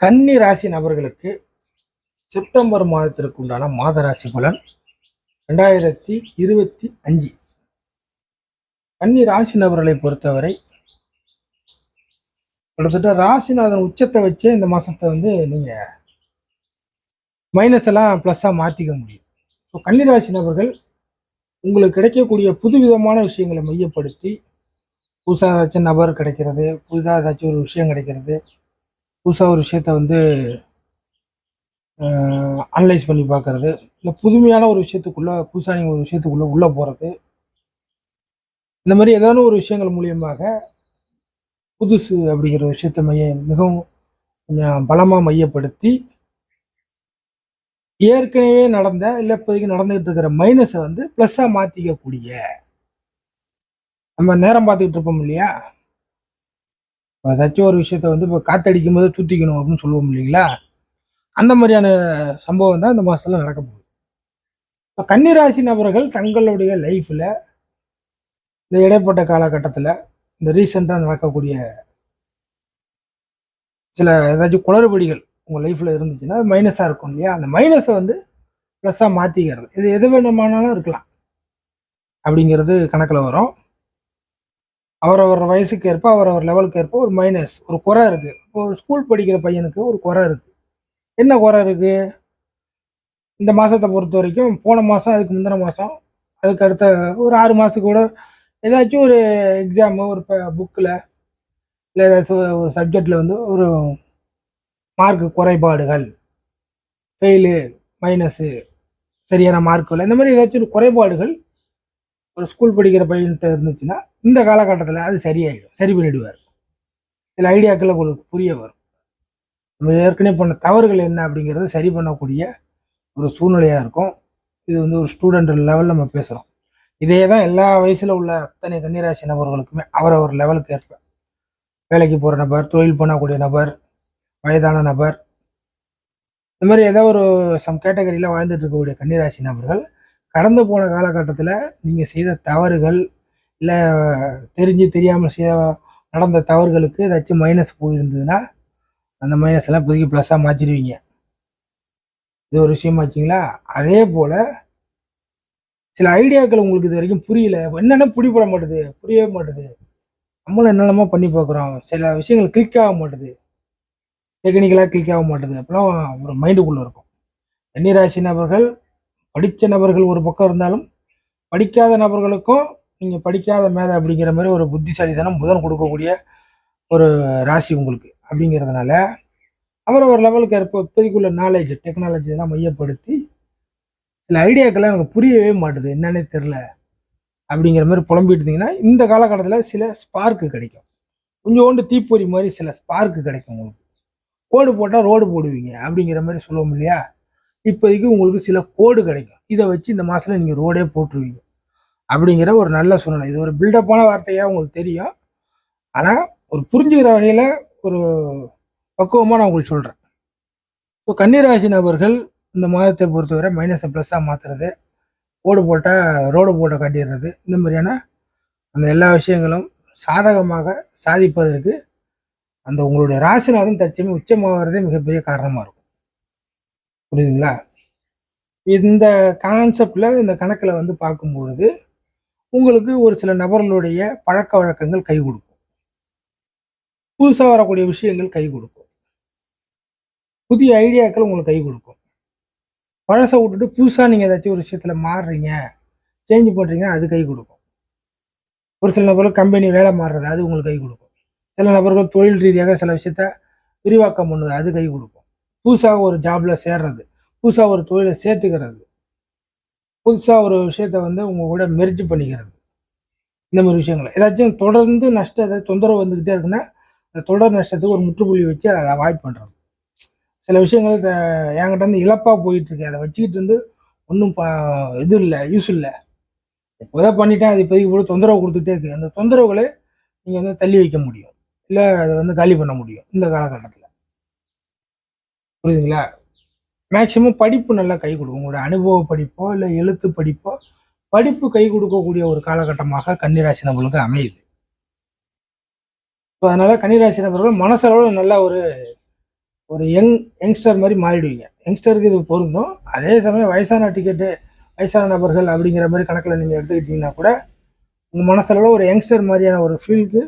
கன்னி ராசி நபர்களுக்கு செப்டம்பர் மாதத்திற்கு உண்டான மாத ராசி பலன் ரெண்டாயிரத்தி இருபத்தி அஞ்சு. கன்னி ராசி நபர்களை பொறுத்தவரை கிட்டத்தட்ட ராசிநாதன் உச்சத்தை வச்சே இந்த மாதத்தை வந்து நீங்கள் மைனஸ் எல்லாம் ப்ளஸ்ஸாக மாற்றிக்க முடியும். ஸோ கன்னிராசி நபர்கள் உங்களுக்கு கிடைக்கக்கூடிய புது விதமான விஷயங்களை மையப்படுத்தி புதுசாக ஏதாச்சும் நபர் கிடைக்கிறது புதுதாக ஏதாச்சும் ஒரு விஷயம் கிடைக்கிறது புதுசாக ஒரு விஷயத்த வந்து அனலைஸ் பண்ணி பார்க்கறது. இல்லை புதுமையான ஒரு விஷயத்துக்குள்ளே புதுசாக நீங்கள் ஒரு விஷயத்துக்குள்ளே உள்ளே போகிறது இந்த மாதிரி ஏதாவது ஒரு விஷயங்கள் மூலியமாக புதுசு அப்படிங்கிற விஷயத்தை மைய மிகவும் கொஞ்சம் பலமாக மையப்படுத்தி ஏற்கனவே நடந்த இல்லை இப்போதைக்கு நடந்துகிட்டு இருக்கிற மைனஸை வந்து ப்ளஸ்ஸாக மாற்றிக்கக்கூடிய நம்ம நேரம் பார்த்துக்கிட்டு இருப்போம் இல்லையா? ஏதாச்சும் ஒரு விஷயத்த வந்து இப்போ காத்தடிக்கும் போது தூத்திக்கணும் அப்படின்னு சொல்லுவோம் இல்லைங்களா? அந்த மாதிரியான சம்பவம் தான் இந்த மாதத்தில் நடக்க போகுது. இப்போ கன்னிராசி நபர்கள் தங்களுடைய லைஃப்பில் இந்த இடைப்பட்ட காலகட்டத்தில் இந்த ரீசெண்டாக நடக்கக்கூடிய சில ஏதாச்சும் குளறுபடிகள் உங்கள் லைஃப்பில் இருந்துச்சுன்னா மைனஸாக இருக்கும் இல்லையா? அந்த மைனஸை வந்து ப்ளஸ்ஸாக மாற்றிக்கிறது இது எது வேணுமானாலும் இருக்கலாம். அப்படிங்கிறது கணக்கில் வரும். அவரவர் வயசுக்கு ஏற்ப அவரவர் லெவலுக்கு ஏற்ப ஒரு மைனஸ் ஒரு குறை இருக்குது இப்போ ஒரு ஸ்கூல் படிக்கிற பையனுக்கு ஒரு குறை இருக்குது என்ன குறை இருக்குது இந்த மாதத்தை பொறுத்த வரைக்கும் போன மாதம் அதுக்கு முந்தின மாதம் அதுக்கு அடுத்த ஒரு ஆறு மாதத்துக்கு கூட ஏதாச்சும் ஒரு எக்ஸாமு ஒரு புக்கில் இல்லை ஏதாச்சும் ஒரு சப்ஜெக்டில் வந்து ஒரு மார்க் குறைபாடுகள். ஃபெயிலு மைனஸு சரியான மார்க் இல்லை இந்த மாதிரி ஏதாச்சும் ஒரு குறைபாடுகள் ஒரு ஸ்கூல் படிக்கிற பையன்கிட்ட இருந்துச்சுன்னா இந்த காலகட்டத்தில் அது சரியாயிடும் சரி பண்ணிடுவார். சில ஐடியாக்களை உங்களுக்கு புரிய வரும். நம்ம ஏற்கனவே பண்ண தவறுகள் என்ன அப்படிங்கிறத சரி பண்ணக்கூடிய ஒரு சூழ்நிலையாக இருக்கும். இது வந்து ஒரு ஸ்டூடெண்ட் லெவலில் நம்ம பேசுகிறோம் இதே தான் எல்லா வயசில் உள்ள அத்தனை கன்னிராசி நபர்களுக்குமே அவரவர் லெவலுக்கு ஏற்ப. வேலைக்கு போகிற நபர் தொழில் பண்ணக்கூடிய நபர் வயதான நபர். இந்த மாதிரி ஏதோ ஒரு சம் கேட்டகரியில் வாழ்ந்துட்டு இருக்கக்கூடிய கன்னிராசி நபர்கள் கடந்து போன காலகட்டத்தில் நீங்கள் செய்த தவறுகள் இல்லை தெரிஞ்சு தெரியாமல் செய்ய நடந்த தவறுகளுக்கு ஏதாச்சும் மைனஸ் போயிருந்ததுன்னா அந்த மைனஸ் எல்லாம் புதுக்கி ப்ளஸ்ஸாக மாற்றிடுவீங்க இது ஒரு விஷயமாச்சிங்களா அதே போல் சில ஐடியாக்கள் உங்களுக்கு இது வரைக்கும் புரியல. என்னென்ன பிடிபட மாட்டுது? புரியவே மாட்டுது. நம்மளும் என்னென்னமோ பண்ணி பார்க்குறோம். சில விஷயங்கள் கிளிக் ஆக மாட்டுது. டெக்னிக்கலாக கிளிக் ஆக மாட்டுது. அப்போலாம் ஒரு மைண்டுக்குள்ளே இருக்கும். கன்னிராசி நபர்கள் படித்த நபர்கள் ஒரு பக்கம் இருந்தாலும் படிக்காத நபர்களுக்கும் நீங்கள் படிக்காத மேதை அப்படிங்கிற மாதிரி ஒரு புத்திசாலித்தனம் புதன் கொடுக்கக்கூடிய ஒரு ராசி உங்களுக்கு அப்படிங்கிறதுனால அவரவர் லெவலுக்கு ஏற்ப இப்போதைக்குள்ள நாலேஜ் டெக்னாலஜி இதெல்லாம் மையப்படுத்தி சில ஐடியாக்கெல்லாம் எனக்கு புரியவே மாட்டுது. என்னன்னே தெரில அப்படிங்கிற மாதிரி புலம்பிட்டு இருந்தீங்கன்னா இந்த காலகட்டத்தில் சில ஸ்பார்க்கு கிடைக்கும். கொஞ்சோண்டு தீப்பொறி மாதிரி சில ஸ்பார்க்கு கிடைக்கும் உங்களுக்கு. கோடு போட்டால் ரோடு போடுவீங்க அப்படிங்கிற மாதிரி சொல்லுவோம் இல்லையா? இப்போதைக்கு உங்களுக்கு சில கோடு கிடைக்கும். இதை வச்சு இந்த மாதத்தில் நீங்கள் ரோடே போட்டுருவீங்க. அப்படிங்கிற ஒரு நல்ல சூழ்நிலை. இது ஒரு பில்டப்பான வார்த்தையாக உங்களுக்கு தெரியும். ஆனால் ஒரு புரிஞ்சுக்கிற வகையில் ஒரு பக்குவமாக நான் உங்களுக்கு சொல்கிறேன் இப்போ கன்னிராசி நபர்கள் இந்த மாதத்தை பொறுத்தவரை மைனஸை ப்ளஸ்ஸாக மாற்றுறது கோடு போட்டால் ரோடு போட்ட காட்டிடுறது. இந்த மாதிரியான அந்த எல்லா விஷயங்களும் சாதகமாக சாதிப்பதற்கு அந்த உங்களுடைய ராசிநாதன் தற்சமே உச்சமாகிறதே மிகப்பெரிய காரணமாக இருக்கும். புரியுதுங்களா? இந்த கான்செப்டில் இந்த கணக்கில் வந்து பார்க்கும்பொழுது உங்களுக்கு ஒரு சில நபர்களுடைய பழக்க வழக்கங்கள் கை கொடுக்கும். புதுசாக வரக்கூடிய விஷயங்கள் கை கொடுக்கும். புதிய ஐடியாக்கள் உங்களுக்கு கை கொடுக்கும். பழசை விட்டுட்டு புதுசாக நீங்கள் ஏதாச்சும் ஒரு விஷயத்தில் மாறுறீங்க சேஞ்ச் பண்ணுறீங்கன்னா அது கை கொடுக்கும். ஒரு சில நபர்கள் கம்பெனி வேலை மாறுறது அது உங்களுக்கு கை கொடுக்கும். சில நபர்கள் தொழில் ரீதியாக சில விஷயத்த விரிவாக்கம் பண்ணுது அது கை கொடுக்கும். புதுசாக ஒரு ஜாப்ல சேர்றது புதுசாக ஒரு தொழிலை சேர்த்துக்கிறது புதுசாக ஒரு விஷயத்த வந்து உங்க கூட மெர்ஜ் பண்ணிக்கிறது. இந்த மாதிரி விஷயங்கள். ஏதாச்சும் தொடர்ந்து நஷ்டம் ஏதாவது தொந்தரவு வந்துக்கிட்டே இருக்குன்னா அந்த தொடர் நஷ்டத்துக்கு ஒரு முற்றுப்புள்ளி வச்சு அதை அவாய்ட் பண்ணுறது சில விஷயங்கள் என்கிட்ட வந்து இழப்பாக போயிட்டு இருக்கு அதை வச்சுக்கிட்டு இருந்து ஒன்றும் இது இல்லை யூஸ் இல்லை. இப்போதான் பண்ணிட்டேன் அது இப்போதைக்கு கூட தொந்தரவு கொடுத்துட்டே இருக்கு. அந்த தொந்தரவுகளை நீங்கள் வந்து தள்ளி வைக்க முடியும். இல்லை அதை வந்து காலி பண்ண முடியும். இந்த காலகட்டத்தில். புரியுதுங்களா? மேக்சிமம் படிப்பு நல்லா கை கொடுக்கும். உங்களோட அனுபவ படிப்போ இல்லை எழுத்து படிப்போ படிப்பு கை கொடுக்கக்கூடிய ஒரு காலகட்டமாக கன்னிராசி நபர்களுக்கு அமையுது. இப்போ அதனால கன்னிராசி நபர்கள் மனசளவில் நல்ல ஒரு ஒரு யங் யங்ஸ்டர் மாதிரி மாறிடுவீங்க. யங்ஸ்டருக்கு இது பொருந்தும். அதே சமயம் வயசான டிக்கெட்டு வயசான நபர்கள் அப்படிங்கிற மாதிரி கணக்கில் நீங்கள் எடுத்துக்கிட்டிங்கன்னா கூட உங்கள் மனசளவில் ஒரு யங்ஸ்டர் மாதிரியான ஒரு ஃபீலுக்கு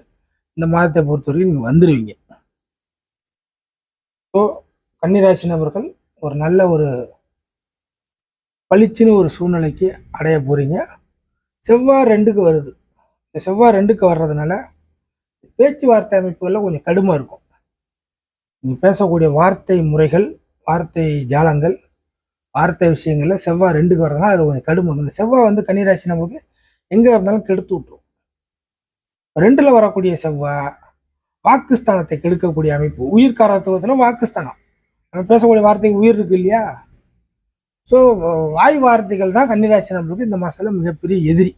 இந்த மாதத்தை பொறுத்த வரைக்கும் நீங்கள் வந்துடுவீங்க ஸோ கன்னிராசி நபர்கள் ஒரு நல்ல ஒரு பளிச்சுன்னு ஒரு சூழ்நிலைக்கு அடைய போகிறீங்க செவ்வாய் ரெண்டுக்கு வருது. இந்த செவ்வாய் ரெண்டுக்கு வர்றதுனால பேச்சுவார்த்தை அமைப்புகளில் கொஞ்சம் கடுமை இருக்கும். நீங்கள் பேசக்கூடிய வார்த்தை முறைகள் வார்த்தை ஜாலங்கள் வார்த்தை விஷயங்களில் செவ்வாய் ரெண்டுக்கு வர்றதுனால அது கொஞ்சம் கடுமை இந்த செவ்வாய் வந்து கன்னிராசி நமக்கு எங்கே இருந்தாலும் கெடுத்து விட்டுரும். ரெண்டில் வரக்கூடிய செவ்வாய் வாக்குஸ்தானத்தை கெடுக்கக்கூடிய அமைப்பு உயிர் காரத்துவத்தில் வாக்குஸ்தானம். நம்ம பேசக்கூடிய வார்த்தைக்கு உயிர் இருக்கு இல்லையா? ஸோ வாய் வார்த்தைகள் தான் கன்னிராசி நம்மளுக்கு இந்த மாதத்தில் மிகப்பெரிய எதிரி.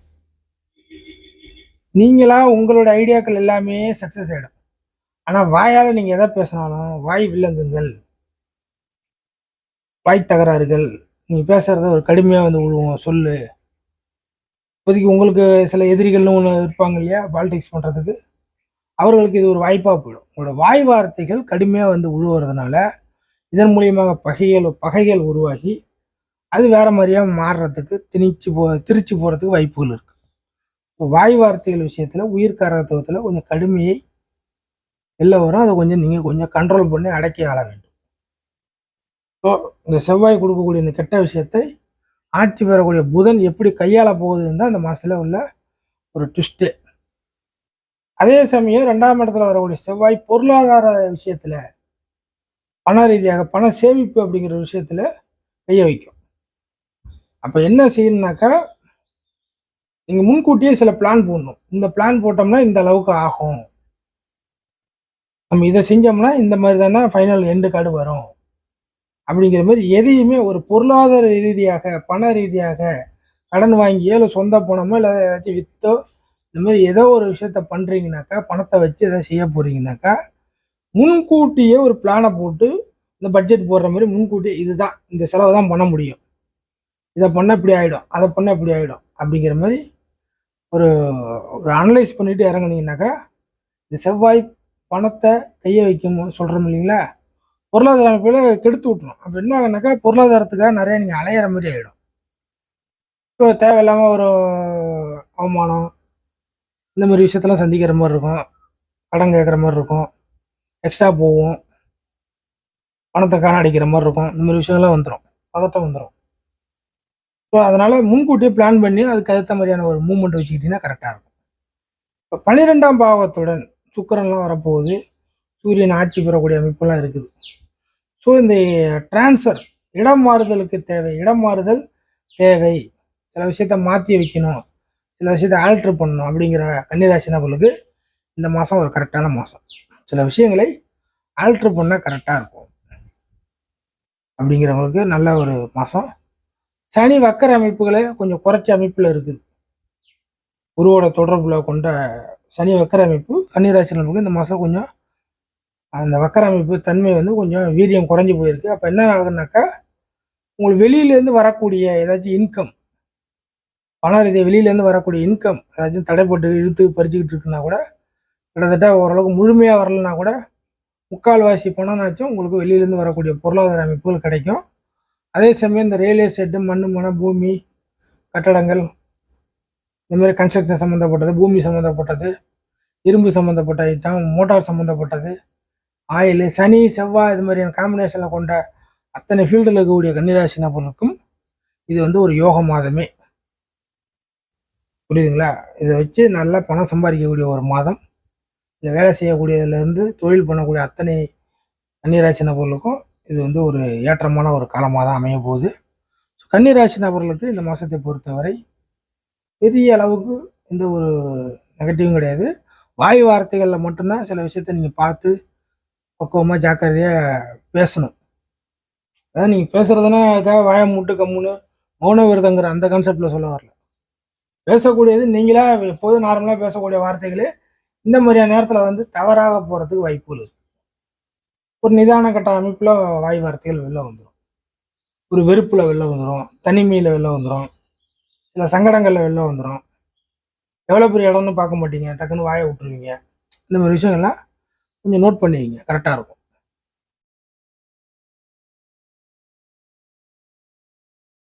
நீங்களா உங்களோட ஐடியாக்கள் எல்லாமே சக்ஸஸ் ஆகிடும் ஆனால் வாயால் நீங்கள் எதை பேசினாலும் வாய் வில்லங்குங்கள் வாய் தகராறுகள் நீங்கள் பேசுகிறத ஒரு கடுமையாக வந்து விழுவோம் சொல்லு. இப்போதைக்கு உங்களுக்கு சில எதிரிகள்னு ஒன்று இருப்பாங்க இல்லையா? பாலிடிக்ஸ் பண்ணுறதுக்கு அவர்களுக்கு இது ஒரு வாய்ப்பாக போயிடும். உங்களோட வாய் வார்த்தைகள் கடுமையாக வந்து உழுவுறதுனால இதன் மூலியமாக பகைகள் பகைகள் உருவாகி அது வேற மாதிரியாக மாறுறதுக்கு திணிச்சு போ திரிச்சு போகிறதுக்கு வாய்ப்புகள் இருக்குது இப்போ வாய் வார்த்தைகள் விஷயத்தில் உயிர்காரத்துவத்தில் கொஞ்சம் கடுமையை வெளில வரும் அதை கொஞ்சம் நீங்கள் கொஞ்சம் கண்ட்ரோல் பண்ணி அடக்கி ஆள வேண்டும். ஸோ இந்த செவ்வாய் கொடுக்கக்கூடிய இந்த கெட்ட விஷயத்தை ஆட்சி பெறக்கூடிய புதன் எப்படி கையாள போகுதுன்னு தான் இந்த மாதத்தில் உள்ள ஒரு ட்விஸ்ட்டு அதே சமயம் ரெண்டாம் இடத்துல வரக்கூடிய செவ்வாய் பொருளாதார விஷயத்தில் பண ரீதியாக பண சேமிப்பு அப்படிங்கிற விஷயத்தில் கைய வைக்கும். அப்போ என்ன செய்யணும்னாக்கா நீங்கள் முன்கூட்டியே சில பிளான் போடணும். இந்த பிளான் போட்டோம்னா இந்த அளவுக்கு ஆகும். நம்ம இதை செஞ்சோம்னா இந்த மாதிரி தானே ஃபைனல் எண்டு கார்டு வரும். அப்படிங்கிற மாதிரி எதையுமே ஒரு பொருளாதார ரீதியாக பண ரீதியாக கடன் வாங்கியோ இல்லை சொந்த பணமோ இல்லை ஏதாச்சும் விற்றோ இந்த மாதிரி ஏதோ ஒரு விஷயத்த பண்ணுறீங்கனாக்கா பணத்தை வச்சு எதாவது செய்ய போகிறீங்கனாக்கா முன்கூட்டியே ஒரு பிளானை போட்டு இந்த பட்ஜெட் போடுற மாதிரி முன்கூட்டியே இதுதான் இந்த செலவு தான் பண்ண முடியும். இதை பண்ண இப்படி ஆகிடும் அதை பண்ண இப்படி ஆகிடும் அப்படிங்கிற மாதிரி ஒரு ஒரு அனலைஸ் பண்ணிட்டு இறங்குனீங்கனாக்கா இந்த செவ்வாய் பணத்தை கையை வைக்கும் சொல்கிறோம் இல்லைங்களா? பொருளாதார அமைப்பில் கெடுத்து விட்டுரும். அப்போ என்ன ஆகுனாக்கா பொருளாதாரத்துக்காக நிறையா நீங்கள் அலையிற மாதிரி ஆகிடும் இப்போ தேவையில்லாமல் ஒரு அவமானம் இந்த மாதிரி விஷயத்தெல்லாம் சந்திக்கிற மாதிரி இருக்கும் கடன் கேட்குற மாதிரி இருக்கும். எக்ஸ்ட்ரா போகும். பணத்தை காண அடிக்கிற மாதிரி இருக்கும். இந்த மாதிரி விஷயங்கள்லாம் வந்துடும் பதட்டம் வந்துடும் ஸோ அதனால் முன்கூட்டியே பிளான் பண்ணி அதுக்கு அடுத்த மாதிரியான ஒரு மூமெண்ட் வச்சுக்கிட்டிங்கன்னா கரெக்டாக இருக்கும். இப்போ பன்னிரெண்டாம் பாவத்துடன் சுக்கரன்லாம் வரப்போகுது. சூரியன் ஆட்சி பெறக்கூடிய அமைப்புலாம் இருக்குது. ஸோ இந்த டிரான்ஸ்ஃபர் இடம் மாறுதலுக்கு தேவை. இடம் மாறுதல் தேவை. சில விஷயத்த மாற்றி வைக்கணும். சில விஷயத்த ஆல்ட்ரு பண்ணணும் அப்படிங்கிற கன்னிராசி நபர்களுக்கு இந்த மாதம் ஒரு கரெக்டான மாதம் சில விஷயங்களை ஆல்ட்ரு பண்ணால் கரெக்டாக இருக்கும். அப்படிங்கிறவங்களுக்கு நல்ல ஒரு மாதம் சனி வக்கர அமைப்புகளை கொஞ்சம் குறைச்ச அமைப்பில் இருக்குது. குருவோட தொடர்பில் கொண்ட சனி வக்கர அமைப்பு கன்னிராசி இந்த மாதம் கொஞ்சம் அந்த வக்கர அமைப்பு தன்மை வந்து கொஞ்சம் வீரியம் குறைஞ்சி போயிருக்கு. அப்போ என்ன ஆகுனாக்கா உங்களுக்கு வெளியிலேருந்து வரக்கூடிய ஏதாச்சும் இன்கம் பண ரீதியாக வெளியிலேருந்து வரக்கூடிய இன்கம் ஏதாச்சும் தடைப்பட்டு இழுத்து பறிச்சுக்கிட்டு இருக்குன்னா கூட கிட்டத்தட்ட ஓரளவுக்கு முழுமையாக வரலனா கூட முக்கால்வாசி பணம்னாச்சும் உங்களுக்கு வெளியிலேருந்து வரக்கூடிய பொருளாதார அமைப்புகள் கிடைக்கும். அதே சமயம் இந்த ரியல் எஸ்டேட்டு மண் மன பூமி கட்டடங்கள் இந்த மாதிரி கன்ஸ்ட்ரக்ஷன் சம்மந்தப்பட்டது பூமி சம்மந்தப்பட்டது இரும்பு சம்மந்தப்பட்ட ஐட்டம் மோட்டார் சம்மந்தப்பட்டது ஆயில் சனி செவ்வாய் இது மாதிரியான காம்பினேஷனில் கொண்ட அத்தனை ஃபீல்டில் இருக்கக்கூடிய கன்னிராசி நபர்களுக்கும் இது வந்து ஒரு யோக மாதமே. புரியுதுங்களா? இதை வச்சு நல்லா பணம் சம்பாதிக்கக்கூடிய ஒரு மாதம். இதில் வேலை செய்யக்கூடியதுலேருந்து தொழில் பண்ணக்கூடிய அத்தனை கன்னிராசி நபர்களுக்கும் இது வந்து ஒரு ஏற்றமான ஒரு காலமாக தான் அமைய போகுது. ஸோ கன்னிராசி நபர்களுக்கு இந்த மாதத்தை பொறுத்தவரை பெரிய அளவுக்கு எந்த ஒரு நெகட்டிவும் கிடையாது. வாய் வார்த்தைகளில் மட்டும்தான் சில விஷயத்த நீங்கள் பார்த்து பக்குவமாக ஜாக்கிரதையாக பேசணும். அதாவது நீங்கள் பேசுகிறதுனா அதுக்காக வாய மூட்டு கம்முன்னு மௌன விரதங்கிற அந்த கான்செப்டில் சொல்ல வரல. பேசக்கூடியது நீங்களாக எப்போதும் நார்மலாக பேசக்கூடிய வார்த்தைகளே இந்த மாதிரியான நேரத்தில் வந்து தவறாக போகிறதுக்கு வாய்ப்புகள் இருக்கு. ஒரு நிதான கட்ட அமைப்பில் வாய் வார்த்தைகள் வெளில வந்துடும் ஒரு வெறுப்பில் வெளில வந்துடும் தனிமையில் வெளில வந்துடும் சில சங்கடங்களில் வெளில வந்துடும் எவ்வளோ பெரிய இடம்னு பார்க்க மாட்டீங்க. டக்குன்னு வாயை விட்டுருவீங்க. இந்த மாதிரி விஷயங்கள்லாம் கொஞ்சம் நோட் பண்ணுவீங்க கரெக்டாக இருக்கும்.